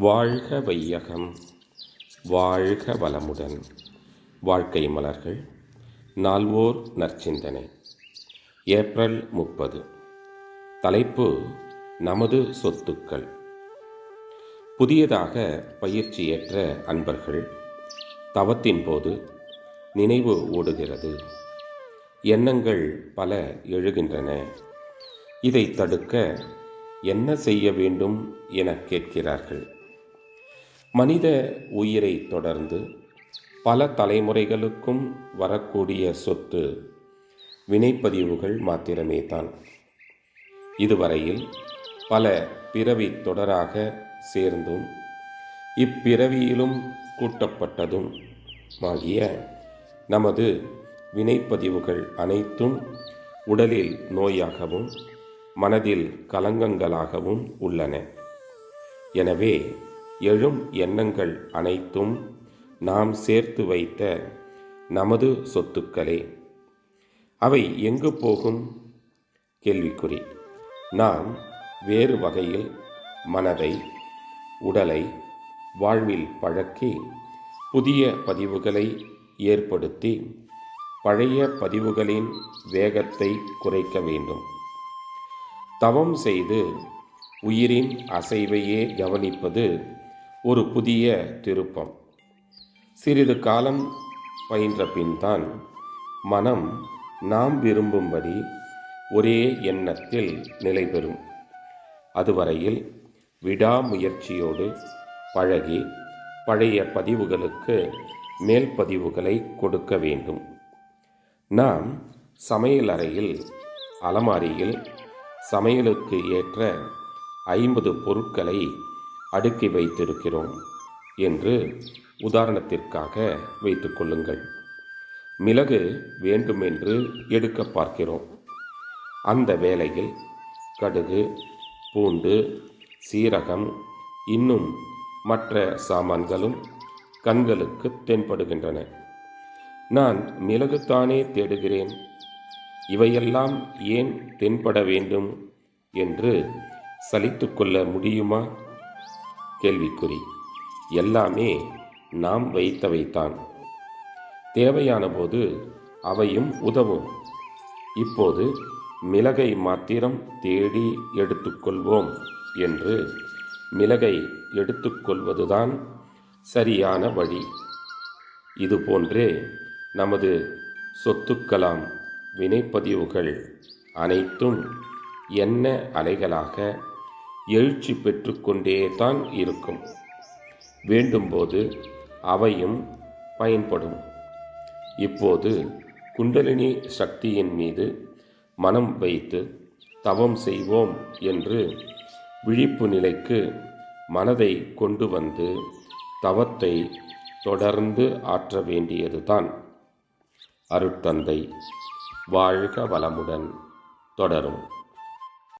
வாழ்க வையகம் வாழ்க வளமுடன். வாழ்க்கை மலர்கள் நால்வோர் நற்சிந்தனை. ஏப்ரல் முப்பது. தலைப்பு நமது சொத்துக்கள். புதியதாக பயிற்சி ஏற்ற அன்பர்கள் தவத்தின் போது நினைவு ஓடுகிறது. எண்ணங்கள் பல எழுகின்றன. இதை தடுக்க என்ன செய்ய வேண்டும் என கேட்கிறார்கள். மனித உயிரை தொடர்ந்து பல தலைமுறைகளுக்கும் வரக்கூடிய சொத்து வினைப்பதிவுகள் மாத்திரமே தான். இதுவரையில் பல பிறவி தொடராக சேர்ந்தும் இப்பிறவியிலும் கூட்டப்பட்டதும் ஆகிய நமது வினைப்பதிவுகள் அனைத்தும் உடலில் நோயாகவும் மனதில் கலங்கங்களாகவும் உள்ளன. எனவே எழும் எண்ணங்கள் அனைத்தும் நாம் சேர்த்து வைத்த நமது சொத்துக்களே. அவை எங்கு போகும்? கேள்விக்குறி. நாம் வேறு வகையில் மனதை உடலை வாழ்வில் பழக்கி புதிய பதிவுகளை ஏற்படுத்தி பழைய பதிவுகளின் வேகத்தை குறைக்க வேண்டும். தவம் செய்து உயிரின் அசைவையே கவனிப்பது ஒரு புதிய திருப்பம். சிறிது காலம் பயின்ற பின்தான் மனம் நாம் விரும்பும்படி ஒரே எண்ணத்தில் நிலை பெறும். அதுவரையில் விடாமுயற்சியோடு பழகி பழைய பதிவுகளுக்கு மேல் பதிவுகளை கொடுக்க வேண்டும். நாம் சமையல் அறையில் அலமாரியில் சமையலுக்கு ஏற்ற ஐம்பது பொருட்களை அடுக்கி வைத்திருக்கிறோம் என்று உதாரணத்திற்காக வைத்துக்கொள்ளுங்கள் மிளகு வேண்டுமென்று எடுக்க பார்க்கிறோம். அந்த வேளையில் கடுகு பூண்டு சீரகம் இன்னும் மற்ற சாமான்களும் கண்களுக்கு தென்படுகின்றன. நான் மிளகுத்தானே தேடுகிறேன். இவையெல்லாம் ஏன் தென்பட வேண்டும் என்று சலித்து கொள்ள முடியுமா? கேள்விக்குறி. எல்லாமே நாம் வைத்தவைத்தான் தேவையான போது அவையும் உதவும். இப்போது மிளகை மாத்திரம் தேடி எடுத்துக்கொள்வோம் என்று மிளகை எடுத்துக்கொள்வதுதான் சரியான வழி. இதுபோன்றே நமது சொத்துக்களாம் வினைப்பதிவுகள் அனைத்தும் என்ன அலைகளாக எழுச்சி பெற்றுக்கொண்டே தான் இருக்கும். வேண்டும்போது அவையும் பயன்படும். இப்போது குண்டலினி சக்தியின் மீது மனம் வைத்து தவம் செய்வோம் என்று விழிப்பு நிலைக்கு மனதை கொண்டு வந்து தவத்தை தொடர்ந்து ஆற்ற வேண்டியதுதான். அருட்தந்தை வாழ்க வளமுடன் தொடரும்.